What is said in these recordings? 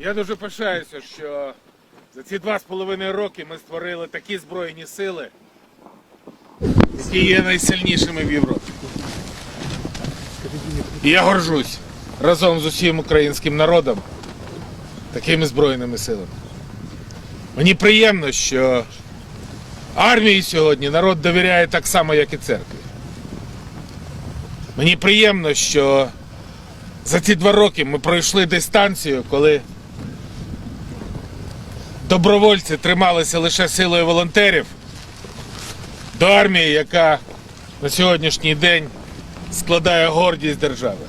Я дуже пишаюся, що за ці два з половиною роки ми створили такі збройні сили, які є найсильнішими в Європі. І я горжусь разом з усім українським народом такими збройними силами. Мені приємно, що армії сьогодні народ довіряє так само, як і церкві. Мені приємно, що за ці два роки ми пройшли дистанцію, коли добровольці трималися лише силою волонтерів до армії, яка на сьогоднішній день складає гордість держави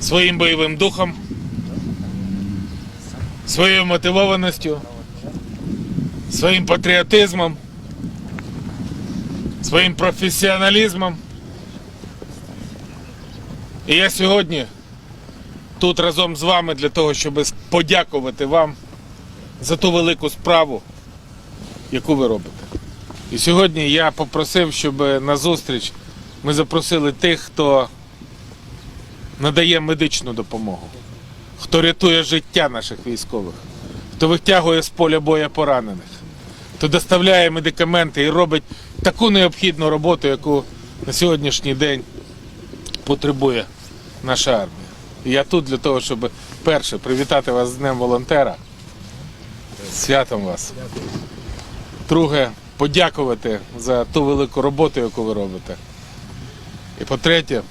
своїм бойовим духом, своєю мотивованістю, своїм патріотизмом, своїм професіоналізмом. І я сьогодні тут разом з вами для того, щоб подякувати вам за ту велику справу, яку ви робите. І сьогодні я попросив, щоб на зустріч ми запросили тих, хто надає медичну допомогу, хто рятує життя наших військових, хто витягує з поля боя поранених, хто доставляє медикаменти і робить таку необхідну роботу, яку на сьогоднішній день потребує наша армія. І я тут для того, щоб перше привітати вас з Днем волонтера. Святом вас. Друге, подякувати за ту велику роботу, яку ви робите. І по-третє,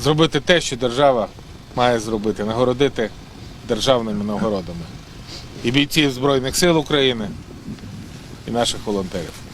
зробити те, що держава має зробити, нагородити державними нагородами. І бійців Збройних сил України, і наших волонтерів.